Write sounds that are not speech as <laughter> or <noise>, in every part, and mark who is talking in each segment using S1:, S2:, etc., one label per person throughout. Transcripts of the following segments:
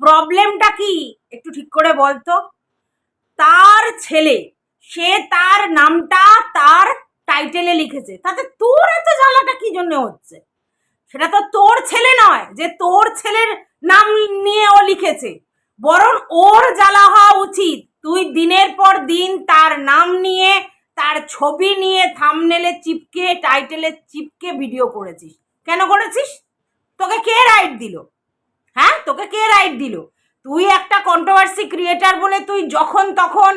S1: প্রবলেমটা কি? একটু ঠিক করে বলতো তার ছেলে, সে তার নামটা তার টাইটেলে লিখেছে। তাতে তোর এত জ্বালাটা কি জন্য হচ্ছে? সেটা তো তোর ছেলে নয়, যে তোর ছেলের নাম নিয়ে ও লিখেছে। বরং ওর জ্বালা হওয়া উচিত। তুই দিনের পর দিন তার নাম নিয়ে, তার ছবি নিয়ে থামনেলে চিপকে টাইটেলে চিপকে ভিডিও করেছিস। কেন করেছিস? তোকে কে রাইট দিল? হ্যাঁ তোকে কে রাইট দিল? তুই একটা কন্ট্রোভার্সি ক্রিয়েটার বলে তুই যখন তখন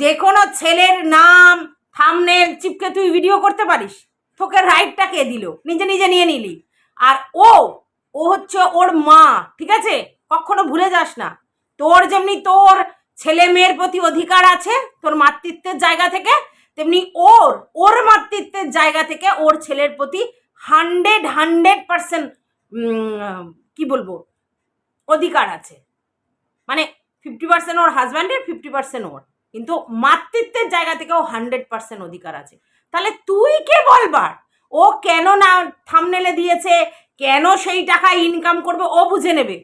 S1: যে কোনো ছেলের নাম থামনেল চিপকে তুই ভিডিও করতে পারিস। তোকে রাইটটা কে দিল? নিজে নিজে নিয়ে নিলি। আর ও ও হচ্ছে ওর মা, ঠিক আছে? কখনো ভুলে যাস না। তোর যেমনি তোর ছেলে মেয়ের প্রতি অধিকার আছে তোর মাতৃত্বের জায়গা থেকে, তেমনি ওর ওর মাতৃত্বের জায়গা থেকে ওর ছেলের প্রতি হান্ড্রেড হান্ড্রেড পার্সেন্ট কি বলব? অধিকার আছে। মানে ফিফটি পার্সেন্ট ওর হাজব্যান্ডের ফিফটি পার্সেন্ট ওর। কিন্তু মাতৃত্বের জায়গা থেকেও হান্ড্রেড পার্সেন্ট অধিকার আছে। তাহলে তুই কে বলবার ও কেন না থামনেলে দিয়েছে? কেন সেই টাকা ইনকাম করবে? ও বুঝে নেবে।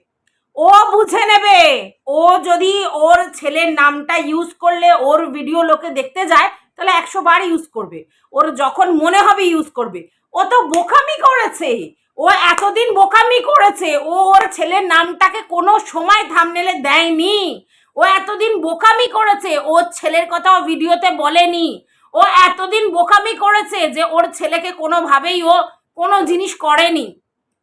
S1: ও বুঝে নেবে। ও যদি ওর ছেলের নামটা ইউজ করলে ওর ভিডিও লোকে দেখতে যায়, তাহলে একশো বার ইউজ করবে। ওর যখন মনে হবে ইউজ করবে। ও তো বোকামি করেছে। ও এতদিন বোকামি করেছে, ও ওর ছেলের নামটাকে কোনো সময় থামনেলে দেয়নি। ও এতদিন বোকামি করেছে, ওর ছেলের কথাও ভিডিওতে বলেনি। ও এতদিন বোকামি করেছে যে ওর ছেলেকে কোনোভাবেই ও কোনো জিনিস করেনি।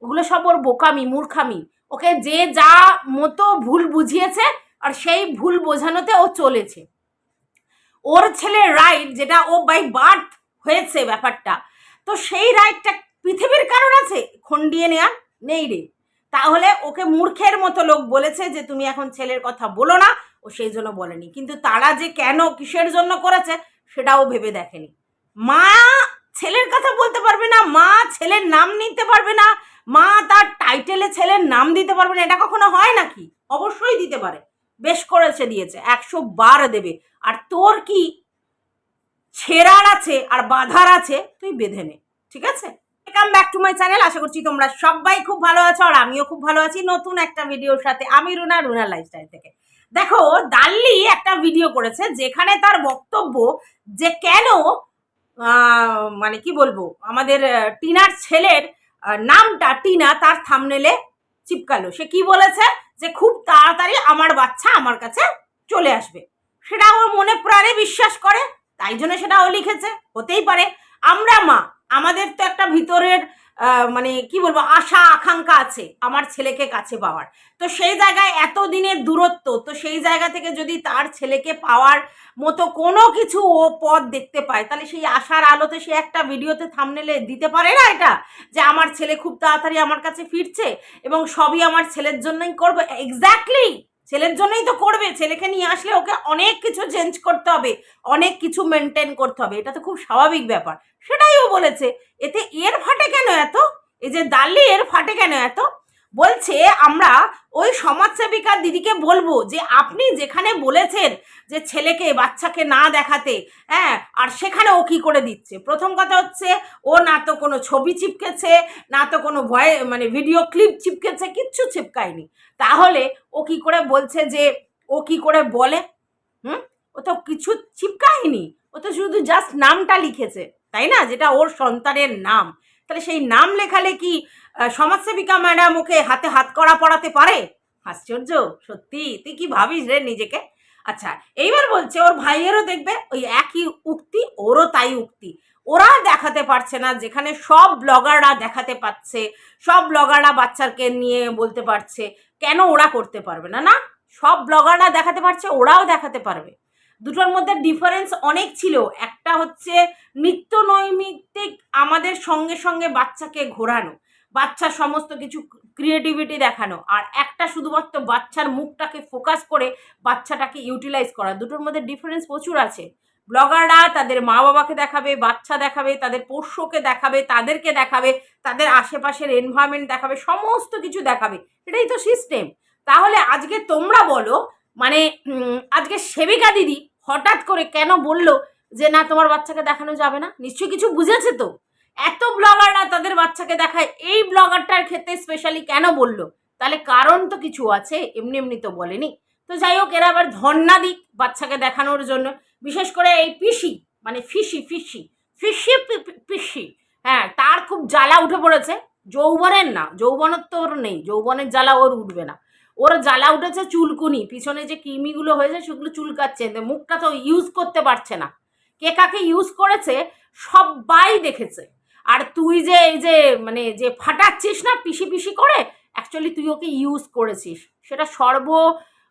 S1: ওগুলো সব ওর বোকামি, মূর্খামি। ওকে যে যা মতো ভুল বুঝিয়েছে আর সেই ভুল বোঝানোতে ও চলেছে। ওর ছেলের রাইট যেটা ও বাই বার্থ হয়েছে ব্যাপারটা, তো সেই রাইটটা পৃথিবীর কারণ আছে খন্ডিয়ে নেওয়ার নেই রে। তাহলে ওকে মূর্খের মতো লোক বলেছে যে, তুমি এখন ছেলের কথা বলো না। ও সেই জন্য বলেনি। কিন্তু তারা যে কেন কিসের জন্য করেছে, সেটাও ভেবে দেখেনি। মা ছেলের কথা বলতে পারবে না, মা ছেলের নাম নিতে পারবে না, মা তার টাইটেলে ছেলের নাম দিতে পারবে না, এটা কখনো হয় নাকি? অবশ্যই দিতে পারে। বেশ করেছে, দিয়েছে, একশো বার দেবে। আর তোর কি? ছেঁড়ার আছে, আর বাধার আছে, তুই বেঁধে নে, ঠিক আছে? Welcome back to my channel আশা করছি তোমরা সবাই খুব ভালো আছো আর আমিও খুব ভালো আছি নতুন একটা ভিডিওর সাথে। আমি রুনা রুনা লাইফস্টাইল থেকে। দেখো দাল্লি একটা ভিডিও করেছে যেখানে তার বক্তব্য যে কেন মানে কি বলব, আমাদের টিনার ছেলের নামটা টিনা তার থামনেলে চিপকালো। সে কি বলেছে? যে খুব তাড়াতাড়ি আমার বাচ্চা আমার কাছে চলে আসবে। সেটা ওর মনে প্রাণে বিশ্বাস করে, তাই জন্য সেটা ও লিখেছে। হতেই পারে আমরা মা আমাদের তো একটা ভিতরের মানে কি বলব, আশা, আকাঙ্ক্ষা আছে আমার ছেলেকে কাছে পাওয়ার। তো সেই জায়গায় এত দিনের দূরত্ব, তো সেই জায়গা থেকে যদি তার ছেলেকে পাওয়ার মতো কোনো কিছু ও পথ দেখতে পায়, তাহলে সেই আশার আলোতে সে একটা ভিডিওতে থামনেলে দিতে পারে না এটা? যে আমার ছেলে খুব তাড়াতাড়ি আমার কাছে ফিরছে এবং সবই আমার ছেলের জন্যই করবে। এক্স্যাক্টলি ছেলের জন্যই তো করবে, ছেলেকে নিয়ে আসলে ওকে অনেক কিছু চেঞ্জ করতে হবে, অনেক কিছু মেনটেন করতে হবে, এটা তো খুব স্বাভাবিক ব্যাপার। সেটাই ও বলেছে, এতে এর ফাটে কেন এত? এই যে দাল্লি এর ফাটে কেন এত? বলছে, আমরা ওই সমাজসেবিকার দিদিকে বলব যে আপনি যেখানে বলেছেন যে ছেলেকে, বাচ্চাকে না দেখাতে হ্যাঁ আর সেখানে ও কি করে দিচ্ছে? প্রথম কথা হচ্ছে, ও না তো কোনো ছবি চিপকেছে, না তো কোনো ভয় মানে ভিডিও ক্লিপ চিপকেছে, কিচ্ছু চিপকায়নি। তাহলে ও কি করে বলছে যে, ও কি করে বলে? হুম? ও তো কিছু চিপকায়নি ও তো শুধু জাস্ট নামটা লিখেছে, তাই না? যেটা ওর সন্তানের নাম। তাহলে সেই নাম লেখালে কি সমাজসেবিকা ম্যাডাম ওকে হাতে হাত করা পড়াতে পারে? আশ্চর্য, সত্যি? তুই কি ভাবিস রে নিজেকে? আচ্ছা এইবার বলছে, ওর ভাইয়েরও দেখবে, ওই একই উক্তি, ওরও তাই উক্তি। ওরা দেখাতে পারছে না, যেখানে সব ব্লগাররা দেখাতে পাচ্ছে সব ব্লগাররা বাচ্চাকে নিয়ে বলতে পারছে, কেন ওরা করতে পারবে না না? সব ব্লগাররা দেখাতে পারছে, ওরাও দেখাতে পারবে। দুটোর মধ্যে ডিফারেন্স অনেক ছিল। একটা হচ্ছে নিত্য নৈমিত্তিক আমাদের সঙ্গে সঙ্গে বাচ্চাকে ঘোরানো বাচ্চার সমস্ত কিছু ক্রিয়েটিভিটি দেখানো, আর একটা শুধুমাত্র বাচ্চার মুখটাকে ফোকাস করে বাচ্চাটাকে ইউটিলাইজ করা। দুটোর মধ্যে ডিফারেন্স প্রচুর আছে। ব্লগাররা তাদের মা বাবাকে দেখাবে, বাচ্চা দেখাবে, তাদের পোষ্যকে দেখাবে, তাদেরকে দেখাবে, তাদের আশেপাশের এনভায়রনমেন্ট দেখাবে, সমস্ত কিছু দেখাবে। এটাই তো সিস্টেম তাহলে আজকে তোমরা বলো মানে আজকে সেবিকা দিদি হঠাৎ করে কেন বলল যে, না, তোমার বাচ্চাকে দেখানো যাবে না? নিশ্চয়ই কিছু বুঝেছে তো। এত ব্লগাররা তাদের বাচ্চাকে দেখায়, এই ব্লগারটার ক্ষেত্রে স্পেশালি কেন বলল? তাহলে কারণ তো কিছু আছে, এমনি এমনি তো বলেনি। তো যাই হোক, এরা আবার ধর্ণা দিক বাচ্চাকে দেখানোর জন্য। বিশেষ করে এই পিসি মানে ফিসি ফিসি ফিসি পিসি হ্যাঁ তার খুব জ্বালা উঠে পড়েছে। যৌবনের না যৌবনের তো ওর নেই, যৌবনের জ্বালা ওর উঠবে না। ওর জ্বালা উঠেছে চুলকুনি, পিছনে যে কৃমিগুলো হয়েছে সেগুলো চুলকাচ্ছে মুখটা তো ইউজ করতে পারছে না। কে কাকে ইউজ করেছে, সবাই দেখেছে। আর তুই যে এই যে মানে যে ফাটাচ্ছিস না, পিসি পিসি করে অ্যাকচুয়ালি তুই ওকে ইউজ করেছিস। সেটা সর্ব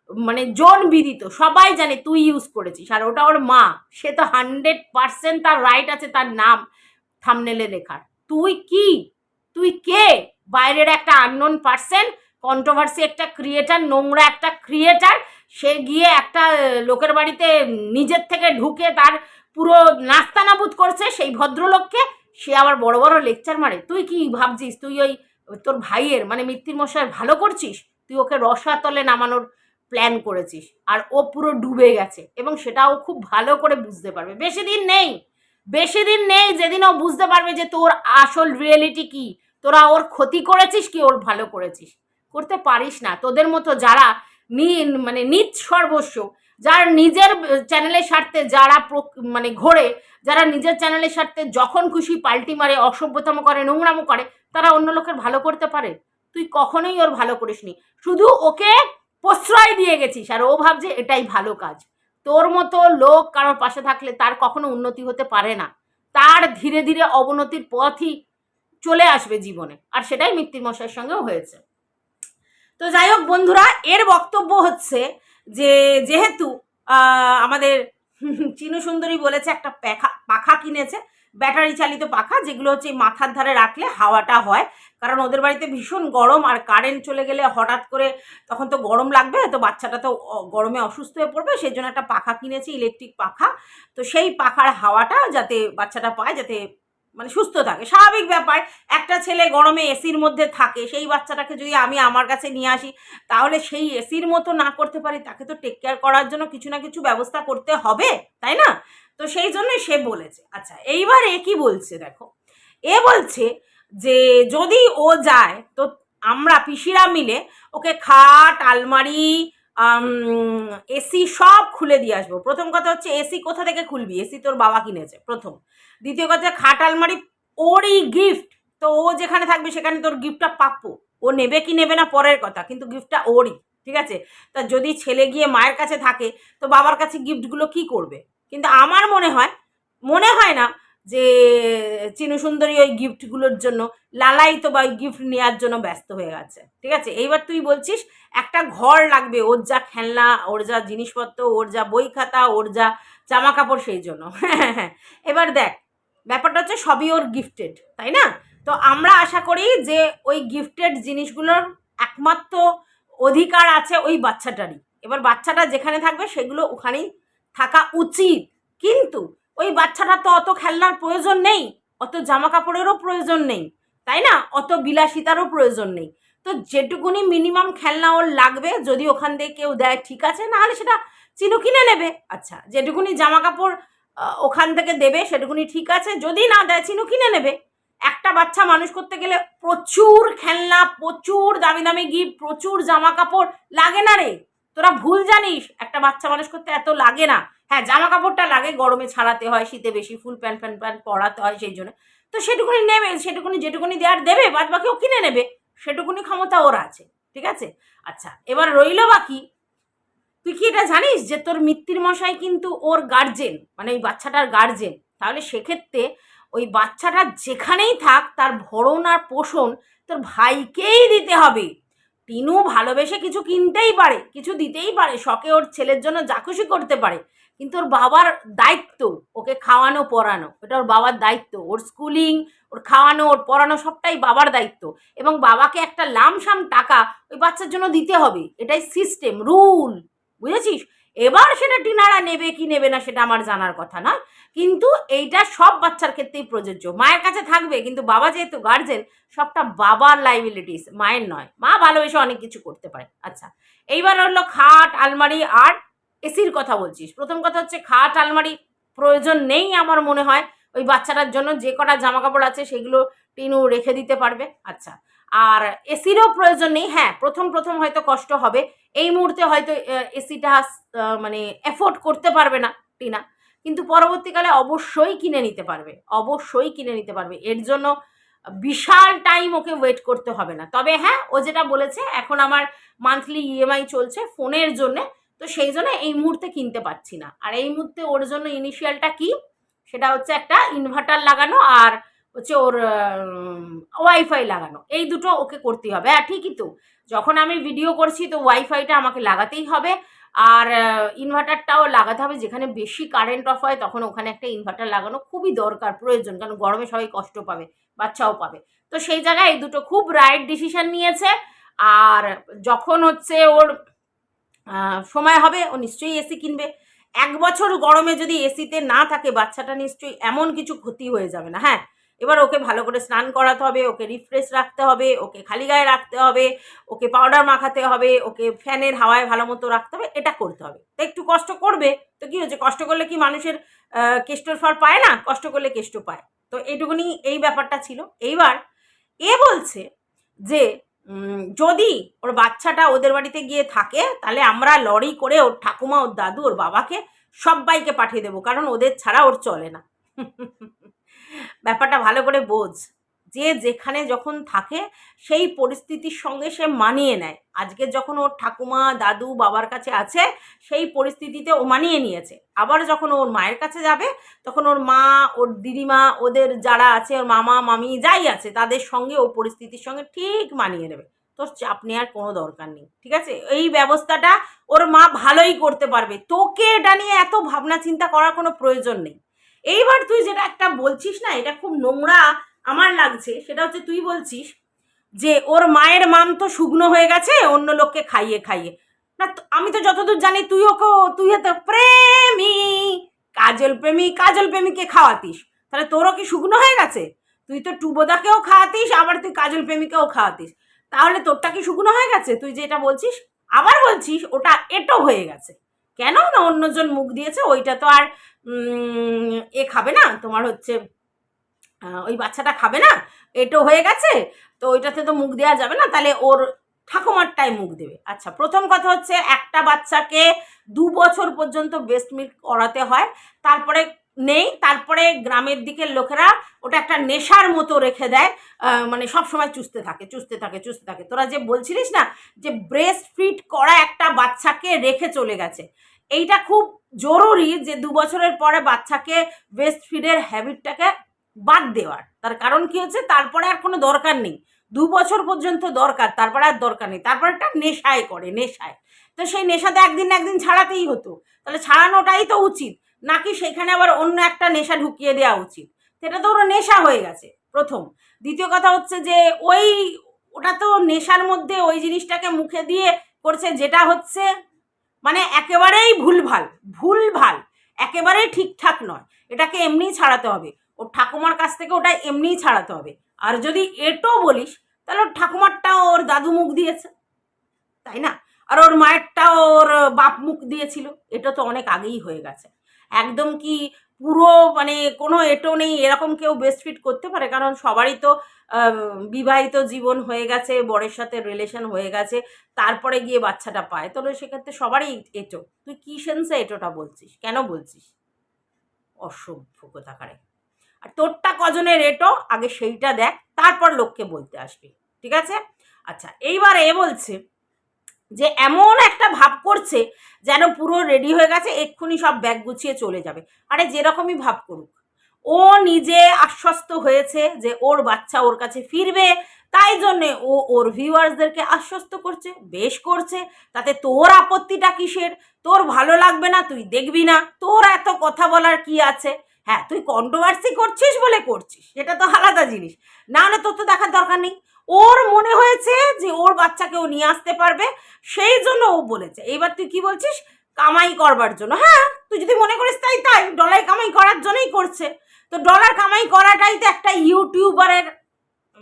S1: মানে জন বিদিত, সবাই জানে তুই ইউজ করেছিস। আর ওটা ওর মা, সে তো হান্ড্রেড পার্সেন্ট তার রাইট আছে, তার নাম থামনেলে লেখার। তুই কি? তুই কে? বাইরের একটা আননোন পার্সন কন্ট্রোভার্সি একটা ক্রিয়েটার নোংরা একটা ক্রিয়েটার সে গিয়ে একটা লোকের বাড়িতে নিজের থেকে ঢুকে তার পুরো নাস্তানাবুদ করছে সেই ভদ্রলোককে, সে আবার বড় বড় লেকচার মারে। তুই কি ভাবছিস? তুই ওই তোর ভাইয়ের মানে মৃত্যুর মশাই ভালো করছিস? তুই ওকে রসাতলে নামানোর প্ল্যান করেছিস। আর ও পুরো ডুবে গেছে এবং সেটাও খুব ভালো করে বুঝতে পারবে। বেশি দিন নেই। বেশি দিন নেই যেদিন ও বুঝতে পারবে যে তোর আসল রিয়েলিটি কি। তোরা ওর ক্ষতি করেছিস কি ওর ভালো করেছিস? করতে পারিস না। তোদের মতো যারা নি মানে নিজ সর্বস্ব, যার নিজের চ্যানেলের স্বার্থে যারা মানে ঘোরে, যারা নিজের চ্যানেলের স্বার্থে যখন খুশি পাল্টি মারে, অসভ্যতম করে, নোংরামো করে, তারা অন্য লোকের ভালো করতে পারে। তুই কখনোই ওর ভালো করিসনি। শুধু ওকে প্রশ্রয় দিয়ে গেছিস, আর ও ভাবছে এটাই ভালো কাজ। তোর মতো লোক কারোর পাশে থাকলে তার কখনো উন্নতি হতে পারে না। তার ধীরে ধীরে অবনতির পথই চলে আসবে জীবনে, আর সেটাই মশাইয়ের সঙ্গেও হয়েছে। তো যাই হোক বন্ধুরা, এর বক্তব্য হচ্ছে যে, যেহেতু আমাদের চিনু সুন্দরী বলেছে, একটা পাখা পাখা কিনেছে ব্যাটারি চালিত পাখা, যেগুলো হচ্ছে মাথার ধারে রাখলে হাওয়াটা হয়। কারণ ওদের বাড়িতে ভীষণ গরম আর কারেন্ট চলে গেলে হঠাৎ করে তখন তো গরম লাগবে, তো বাচ্চাটা তো গরমে অসুস্থ হয়ে পড়বে। সেই জন্য একটা পাখা কিনেছি ইলেকট্রিক পাখা। তো সেই পাখার হাওয়াটা যাতে বাচ্চাটা পায়, যাতে মানে সুস্থ থাকে। স্বাভাবিক ব্যাপার, একটা ছেলে গরমে এসির মধ্যে থাকে, সেই বাচ্চাটাকে যদি আমি আমার কাছে নিয়ে আসি, তাহলে সেই এসির মতো না করতে পারি, তাকে তো টেক কেয়ার করার জন্য কিছু না কিছু ব্যবস্থা করতে হবে, তাই না? তো সেই জন্যই সে বলেছে। আচ্ছা এইবার এ কি বলছে দেখো? এ বলছে যে, যদি ও যায়, তো আমরা পিসিরা মিলে ওকে খাট, আলমারি এসি সব খুলে দিয়ে আসব। প্রথম কথা হচ্ছে এসি কোথা থেকে খুলবি? এসি তোর বাবা কিনেছে, প্রথম। দ্বিতীয় কথা খাট, আলমারি ওরই গিফট তো ও যেখানে থাকবে, সেখানে তোর গিফটটা প্রাপ্য ও নেবে কি নেবে না, পরের কথা, কিন্তু গিফটটা ওরই, ঠিক আছে? তা যদি ছেলে গিয়ে মায়ের কাছে থাকে, তো বাবার কাছে গিফটগুলো কি করবে? কিন্তু আমার মনে হয় মনে হয় না যে চিনু সুন্দরী ওই গিফটগুলোর জন্য, লালায়িত বা ওই গিফট নেওয়ার জন্য ব্যস্ত হয়ে গেছে। ঠিক আছে? এইবার তুই বলছিস, একটা ঘর লাগবে, ওর যা খেলনা, ওর যা জিনিসপত্র, ওর যা বই খাতা, ওর যা জামা কাপড় সেই জন্য। <laughs> এবার দেখ, ব্যাপারটা হচ্ছে সবই ওর গিফটেড তাই না? তো আমরা আশা করি যে ওই গিফটেড জিনিসগুলোর একমাত্র অধিকার আছে ওই বাচ্চাটারই। এবার বাচ্চাটা যেখানে থাকবে, সেগুলো ওখানেই থাকা উচিত। কিন্তু ওই বাচ্চাটা তো অত খেলনার প্রয়োজন নেই, অত জামা কাপড়েরও প্রয়োজন নেই, তাই না? অত বিলাসিতারও প্রয়োজন নেই। তো যেটুকুনি মিনিমাম খেলনা ওর লাগবে, যদি ওখান থেকে কেউ দেয় ঠিক আছে, নাহলে সেটা চিনু কিনে নেবে। আচ্ছা যেটুকুনি জামা কাপড় ওখান থেকে দেবে সেটুকুনি ঠিক আছে, যদি না দেয় চিনু কিনে নেবে। একটা বাচ্চা মানুষ করতে গেলে প্রচুর খেলনা, প্রচুর দামি দামি গিফট প্রচুর জামা কাপড় লাগে না রে। তোরা ভুল জানিস, একটা বাচ্চা মানুষ করতে এত লাগে না। হ্যাঁ জামা কাপড়টা লাগে, গরমে ছাড়াতে হয়, শীতে বেশি ফুল প্যান্ট প্যান্ট প্যান্ট পরাতে হয় সেই জন্য। তো সেটুকুনি নেবে, সেটুকুনি যেটুকুনি দেওয়ার দেবে, বাদ বাকি ও কিনে নেবে। সেটুকুনি ক্ষমতা ওর আছে, ঠিক আছে? আচ্ছা এবার রইল বাকি। তুই কি এটা জানিস যে তোর মৃত্যুর মশাই কিন্তু ওর গার্জেন মানে ওই বাচ্চাটার গার্জেন তাহলে সেক্ষেত্রে ওই বাচ্চাটা যেখানেই থাক, তার ভরণ আর পোষণ তোর ভাইকেই দিতে হবে। টিনু ভালোবেসে কিছু কিনতেই পারে, কিছু দিতেই পারে, শখে ওর ছেলের জন্য যা খুশি করতে পারে। কিন্তু ওর বাবার দায়িত্ব ওকে খাওয়ানো, পড়ানো। এটা ওর বাবার দায়িত্ব। ওর স্কুলিং ওর খাওয়ানো, ওর পড়ানো সবটাই বাবার দায়িত্ব। এবং বাবাকে একটা লামসাম টাকা ওই বাচ্চার জন্য দিতে হবে। এটাই সিস্টেম রুল বুঝেছিস? এবার সেটা টিনারা নেবে কি নেবে না সেটা আমার জানার কথা না। কিন্তু এইটা সব বাচ্চার ক্ষেত্রেই প্রযোজ্য। মায়ের কাছে থাকবে, কিন্তু বাবা যেহেতু গার্জেন সবটা বাবার লাইবিলিটিস মায়ের নয়। মা ভালোবেসে অনেক কিছু করতে পারে। আচ্ছা এইবার হলো খাট, আলমারি আর এসির কথা বলছিস। প্রথম কথা হচ্ছে খাট, আলমারি প্রয়োজন নেই আমার মনে হয়। ওই বাচ্চাটার জন্য যে কটা জামা কাপড় আছে সেগুলো টিনু রেখে দিতে পারবে। আচ্ছা আর এসিরও প্রয়োজন নেই। হ্যাঁ প্রথম প্রথম হয়তো কষ্ট হবে। এই মুহূর্তে হয়তো এসিটা মানে এফোর্ড করতে পারবে না টিনা। কিন্তু পরবর্তীকালে অবশ্যই কিনে নিতে পারবে। অবশ্যই কিনে নিতে পারবে। এর জন্য বিশাল টাইম ওকে ওয়েট করতে হবে না। তবে হ্যাঁ ও যেটা বলেছে, এখন আমার মান্থলি ইএমআই চলছে ফোনের জন্য। তো সেই জন্য এই মুহূর্তে কিনতে পারছি না। আর এই মুহূর্তে ওর জন্য ইনিশিয়ালটা কি? সেটা হচ্ছে একটা ইনভার্টার লাগানো আর হচ্ছে ওর ওয়াইফাই লাগানো। এই দুটো ওকে করতেই হবে। হ্যাঁ ঠিকই তো। যখন আমি ভিডিও করছি, তো ওয়াইফাইটা আমাকে লাগাতেই হবে। আর ইনভার্টারটাও লাগাতে হবে। যেখানে বেশি কারেন্ট অফ হয়, তখন ওখানে একটা ইনভার্টার লাগানো খুবই দরকার, প্রয়োজন। কারণ গরমে সবাই কষ্ট পাবে, বাচ্চাও পাবে। তো সেই জায়গায় এই দুটো খুব রাইট ডিসিশন নিয়েছে। আর যখন হচ্ছে ওর সময় হবে, ও নিশ্চয়ই এসি কিনবে। এক বছর গরমে যদি এসিতে না থাকে, বাচ্চাটা নিশ্চয়ই এমন কিছু ক্ষতি হয়ে যাবে না। হ্যাঁ এবার ওকে ভালো করে স্নান করাতে হবে, ওকে রিফ্রেশ রাখতে হবে, ওকে খালি গায়ে রাখতে হবে, ওকে পাউডার মাখাতে হবে, ওকে ফ্যানের হাওয়ায় ভালো মতো রাখতে হবে, এটা করতে হবে। তো একটু কষ্ট করবে, তো কি হচ্ছে কষ্ট করলে কি মানুষের কেষ্টর ফল পায় না? কষ্ট করলে কেষ্ট পায়। তো এইটুকুনি এই ব্যাপারটা ছিল। এইবার এ বলছে যে যদি ওর বাচ্চাটা ওদের বাড়িতে গিয়ে থাকে, তাহলে আমরা লরি করে ওর ঠাকুমা, ওর দাদু, ওর বাবাকে সবাইকে পাঠিয়ে দেবো, কারণ ওদের ছাড়া ওর চলে না। <laughs> ব্যাপারটা ভালো করে বোঝ। যে যেখানে যখন থাকে, সেই পরিস্থিতির সঙ্গে সে মানিয়ে নেয়। আজকে যখন ওর ঠাকুমা, দাদু বাবার কাছে আছে, সেই পরিস্থিতিতে ও মানিয়ে নিয়েছে। আবার যখন ওর মায়ের কাছে যাবে, তখন ওর মা, ওর দিদিমা, ওদের যারা আছে, ওর মামা, মামি যাই আছে, তাদের সঙ্গে ও পরিস্থিতির সঙ্গে ঠিক মানিয়ে নেবে। তোর চাপ নেওয়ার কোনো দরকার নেই, ঠিক আছে? এই ব্যবস্থাটা ওর মা ভালোই করতে পারবে। তোকে এটা নিয়ে এত ভাবনা চিন্তা করার কোনো প্রয়োজন নেই। এইবার তুই যেটা একটা বলছিস না, এটা খুব নোংরা আমার লাগছে, সেটা হচ্ছে তুই বলছিস যে ওর মায়ের মাম তো শুকনো হয়ে গেছে, অন্য লোককে খাইয়ে খাইয়ে। না আমি তো যতদূর জানি তুই ওকে, তুই হয়তো প্রেমী, কাজল প্রেমী, কাজল প্রেমীকে খাওয়াতিস। তাহলে তোরও কি শুকনো হয়ে গেছে? তুই তো টুবোদাকেও খাওয়াতিস, আবার তুই কাজল প্রেমীকেও খাওয়াতিস। তাহলে তোরটা কি শুকনো হয়ে গেছে? তুই যেটা বলছিস, আবার বলছিস ওটা এটো হয়ে গেছে। কেন না অন্যজন মুখ দিয়েছে, ওইটা তো আর এ খাবে না? তোমার হচ্ছে ওই বাচ্চাটা খাবে না? এটো হয়ে গেছে? তো ওইটাতে তো মুখ দেওয়া যাবে না? তাহলে ওর ঠাকুমারটাই মুখ দেবে। আচ্ছা প্রথম কথা হচ্ছে একটা বাচ্চাকে দু বছর পর্যন্ত বেস্ট মিল্ক করাতে হয়। তারপরে নেই, তারপরে গ্রামের দিকের লোকেরা ওটা একটা নেশার মতো রেখে দেয়। মানে সব সময় চুষতে থাকে চুষতে থাকে চুষতে থাকে। তোরা যে বলছিলিস না যে ব্রেস্ট ফিট করা একটা বাচ্চাকে রেখে চলে গেছে। এইটা খুব জরুরি যে দু বছরের পরে বাচ্চাকে ব্রেস্ট ফিডের হ্যাবিটটাকে বাদ দেওয়ার। তার কারণ কি হচ্ছে? তারপরে আর কোনো দরকার নেই। দু বছর পর্যন্ত দরকার, তারপরে আর দরকার নেই। তারপরে একটা নেশায় করে, নেশায়। তো সেই নেশাতে একদিন না একদিন ছাড়াতেই হতো। তাহলে ছাড়ানোটাই তো উচিত। নাকি সেখানে আবার অন্য একটা নেশা ঢুকিয়ে দেওয়া উচিত? সেটা তো ওর নেশা হয়ে গেছে, প্রথম। দ্বিতীয় কথা হচ্ছে যে ওই, ওটা তো নেশার মধ্যে ওই জিনিসটাকে মুখে দিয়ে করছে যেটা হচ্ছে মানে একেবারেই ভুল ভালো ভুল ভালো একেবারেই ঠিকঠাক নয়। এটাকে এমনিই ছাড়াতে হবে। ওর ঠাকুমার কাছ থেকে ওটা এমনিই ছাড়াতে হবে। আর যদি এটো বলিস, তাহলে ওর ঠাকুমারটা ওর দাদু মুখ দিয়েছে। তাই না? আর ওর মায়েরটা ওর বাপ মুখ দিয়েছিল। এটা তো অনেক আগেই হয়ে গেছে। একদম কি পুরো মানে কোনো এটো নেই, এরকম কেউ বেস্ট ফিট করতে পারে। কারণ সবারই তো বিবাহিত জীবন হয়ে গেছে, বরের সাথে রিলেশন হয়ে গেছে, তারপরে গিয়ে বাচ্চাটা পায়। তাহলে সেক্ষেত্রে সবারই এটো। তুই কি সেন্সে এটোটা বলছিস? কেন বলছিস? অসভ্য কোথাকারে। আর তোরটা কজনের এটো? আগে সেইটা দেখ, তারপর লোককে বলতে আসবি। ঠিক আছে? আচ্ছা এইবার এ বলছে যে এমন একটা ভাব করছে যেন পুরো রেডি হয়ে গেছে, এক্ষুনি সব ব্যাগ গুছিয়ে চলে যাবে। আরে যেরকমই ভাব করুক। ও নিজে আশ্বস্ত হয়েছে যে ওর বাচ্চা ওর কাছে ফিরবে, তাই জন্যে ও ওর ভিউয়ার্সদেরকে আশ্বস্ত করছে, বেশ করছে। তাতে তোর আপত্তিটা কিসের? তোর ভালো লাগবে না, তুই দেখবি না। তোর এত কথা বলার কি আছে? হ্যাঁ তুই কন্ট্রোভার্সি করছিস বলে করছিস, সেটা তো আলাদা জিনিস। না হলে তোর তো দেখার দরকার নেই। ওর মনে হয়েছে যে ওর বাচ্চাকে ও নিয়ে আসতে পারবে, সেই জন্য ও বলেছে। এইবার তুই কি বলছিস? কামাই করবার জন্য। হ্যাঁ তুই যদি মনে করিস তাই তাই। ডলার কামাই করার জন্যই করছে। তো ডলার কামাই করাটাই তো একটা ইউটিউবারের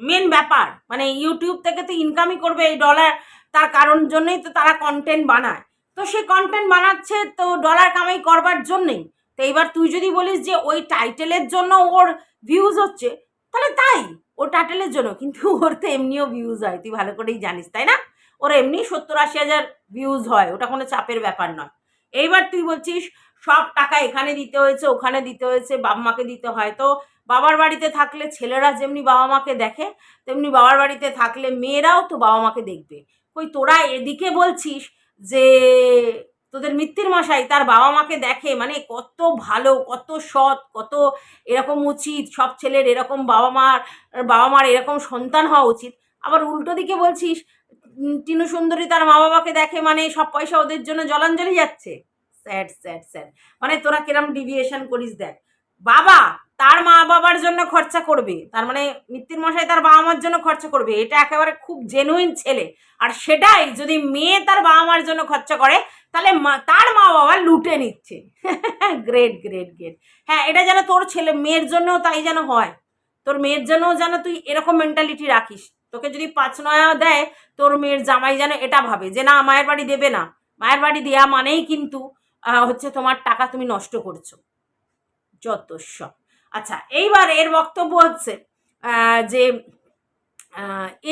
S1: মেন ব্যাপার। মানে ইউটিউব থেকে তো ইনকামই করবে এই ডলার। তার কারণ জন্যই তো তারা কন্টেন্ট বানায়। তো সে কন্টেন্ট বানাচ্ছে তো ডলার কামাই করবার জন্যই। তো এইবার তুই যদি বলিস যে ওই টাইটেলের জন্য ওর ভিউজ হচ্ছে, তাহলে তাই। ও টাইটেলের জন্য, কিন্তু ওর তো এমনিও ভিউজ হয়, তুই ভালো করেই জানিস, তাই না? ওর এমনি সত্তর আশি হাজার ভিউজ হয়, ওটা কোনো চাপের ব্যাপার নয়। এইবার তুই বলছিস, সব টাকা এখানে দিতে হয়েছে, ওখানে দিতে হয়েছে বাবা মাকে দিতে হয়, তো বাবার বাড়িতে থাকলে ছেলেরা যেমনি বাবা মাকে দেখে, তেমনি বাবার বাড়িতে থাকলে মেয়েরাও তো বাবা মাকে দেখবে। কই তোরা এদিকে বলছিস যে তোদের মিত্তির মশাই, তার বাবা মাকে দেখে মানে কত ভালো, কত সৎ, কত এরকম উচিত, সব ছেলের এরকম বাবা মার বাবা মার এরকম সন্তান হওয়া উচিত। আবার উল্টো দিকে বলছিস টিনু সুন্দরী তার মা বাবাকে দেখে মানে সব পয়সা ওদের জন্য জলাঞ্জলি যাচ্ছে। Sad sad sad. মানে তোরা কিরম ডিভিয়েশন করিস দেখ। বাবা, তার মা বাবার জন্য খরচা করবে। তার মানে মিত্তির মশাই তার বাবা মার জন্য খরচা করবে। এটা একেবারে খুব জেনুইন ছেলে। আর সেটাই যদি মেয়ে তার বাবা মার জন্য খরচা করে তাহলে তার মা বাবা লুটে নিচ্ছে। গ্রেট গ্রেট গ্রেট হ্যাঁ এটা যেন তোর ছেলে, মেয়ের জন্যও তাই যেন হয়। তোর মেয়ের জন্যও যেন তুই এরকম মেন্টালিটি রাখিস। তোকে যদি পাঁচ নয়া দেয়, তোর মেয়ের জামাই যেন এটা ভাবে যে, না, মায়ের বাড়ি দেবে না। মায়ের বাড়ি দেয়া মানেই কিন্তু হচ্ছে তোমার টাকা তুমি নষ্ট করছ। যত সব। আচ্ছা এইবার এর বক্তব্য হচ্ছে যে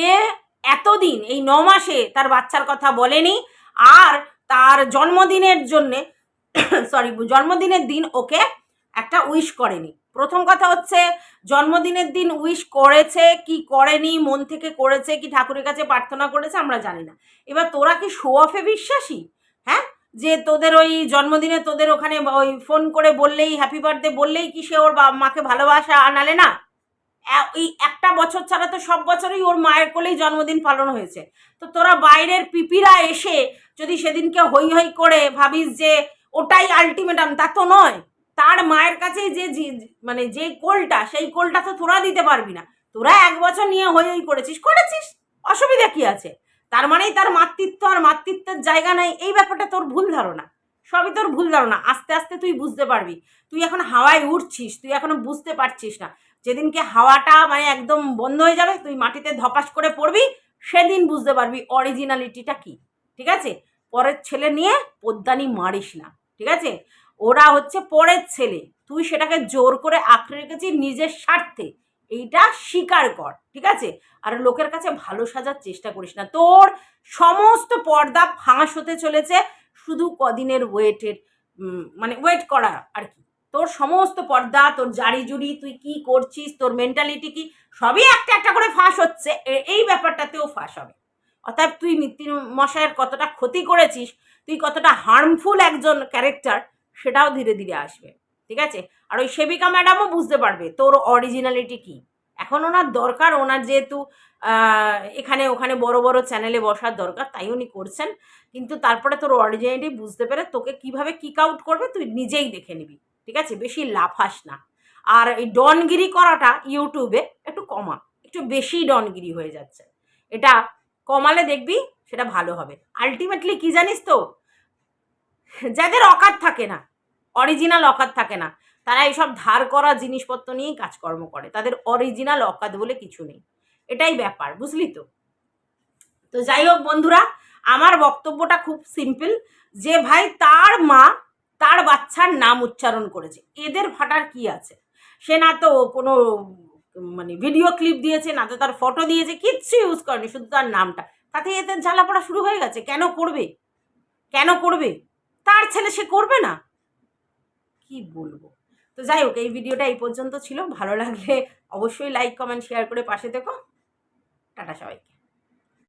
S1: এ এতদিন, এই ন মাসে তার বাচ্চার কথা বলেনি। আর তার জন্মদিনের জন্যে সরি জন্মদিনের দিন ওকে একটা উইশ করেনি। প্রথম কথা হচ্ছে, জন্মদিনের দিন উইশ করেছে কি করেনি, মন থেকে করেছে কি ঠাকুরের কাছে প্রার্থনা করেছে আমরা জানি না। এবার তোরা কি শো অফে বিশ্বাসী? হ্যাঁ? যে তোদের ওই জন্মদিনে তোদের ওখানে ওই ফোন করে বললেই হ্যাপি বার্থডে বললেই কি সে ওর মাকে ভালোবাসা আনালে না? এই একটা বছর ছাড়া তো সব বছরই ওর মায়ের কোলেই জন্মদিন পালন হয়েছে। তো তোরা বাইরের পিপিরা এসে যদি সেদিনকে হই হই করে ভাবিস যে ওটাই আলটিমেটাম তা তো নয়। তার মায়ের কাছে যে মানে যে কোলটা, সেই কোলটা তো তোরা দিতে পারবি না। তোরা এক বছর নিয়ে হই হই করেছিস করেছিস, অসুবিধা কি আছে? তার মানেই তার মাতৃত্ব আর মাতৃত্বের জায়গা নাই, এই ব্যাপারটা তোর ভুল ধারণা। সবই তোর ভুল ধারণা, আস্তে আস্তে তুই বুঝতে পারবি। তুই এখন হাওয়ায় উঠছিস, তুই এখনও বুঝতে পারছিস না। যেদিনকে হাওয়াটা মানে একদম বন্ধ হয়ে যাবে, তুই মাটিতে ধপাস করে পড়বি, সেদিন বুঝতে পারবি অরিজিনালিটিটা কি, ঠিক আছে? পরের ছেলে নিয়ে পদ্মানি মারিস না, ঠিক আছে? ওরা হচ্ছে পরের ছেলে, তুই সেটাকে জোর করে আঁকড়ে রেখেছিস নিজের স্বার্থে, এইটা স্বীকার কর, ঠিক আছে? আর লোকের কাছে ভালো সাজার চেষ্টা করিস না, তোর সমস্ত পর্দা ফাঁস হতে চলেছে, শুধু কদিনের ওয়েটের মানে ওয়েট করা আর কি। তোর সমস্ত পর্দা, তোর জারি জুড়ি, তুই কি করছিস, তোর মেন্টালিটি কি, সবই একটা একটা করে ফাঁস হচ্ছে এই ব্যাপারটাতেও ফাঁস হবে। অর্থাৎ তুই মৃত্যু মশাইয়ের কতটা ক্ষতি করেছিস, তুই কতটা হার্মফুল একজন ক্যারেক্টার সেটাও ধীরে ধীরে আসবে, ঠিক আছে? আর ওই সেবিকা ম্যাডামও বুঝতে পারবে, তোর অরিজিনালিটি কি। এখন ওনার দরকার, ওনার যেহেতু এখানে, ওখানে বড় বড় চ্যানেলে বসার দরকার, তাই উনি করছেন। কিন্তু তারপরে তোর অরিজিনালিটি বুঝতে পেরে তোকে কীভাবে কিক আউট করবে, তুই নিজেই দেখে নিবি। ঠিক আছে? বেশি লাফাস না। আর এই ডনগিরি করাটা ইউটিউবে একটু কমা একটু বেশি ডনগিরি হয়ে যাচ্ছে। এটা কমালে দেখবি সেটা ভালো হবে। আলটিমেটলি কি জানিস তো? যাদের অকাত থাকে না অরিজিনাল অকাত থাকে না, তারা এইসব ধার করা জিনিসপত্র নিয়েই কাজকর্ম করে। তাদের অরিজিনাল অকাত বলে কিছু নেই। এটাই ব্যাপার, বুঝলি তো? তো যাই হোক বন্ধুরা, আমার বক্তব্যটা খুব সিম্পল যে ভাই তার মা তার বাচ্চার নাম উচ্চারণ করেছে। এদের ফাটার কি আছে? সে না তো কোনো মানে ভিডিও ক্লিপ দিয়েছে, না তো তার ফটো দিয়েছে, কিচ্ছু ইউজ করেনি, শুধু তার নামটা। তাতে এতে জ্বালাপড়া শুরু হয়ে গেছে। কেন করবে? কেন করবে? তার ছেলে সে করবে না। কি বলব? তো যাই হোক, এই ভিডিওটা এই পর্যন্ত ছিল। ভালো লাগলে অবশ্যই লাইক কমেন্ট শেয়ার করে পাশে থেকো। টাটা সবাইকে।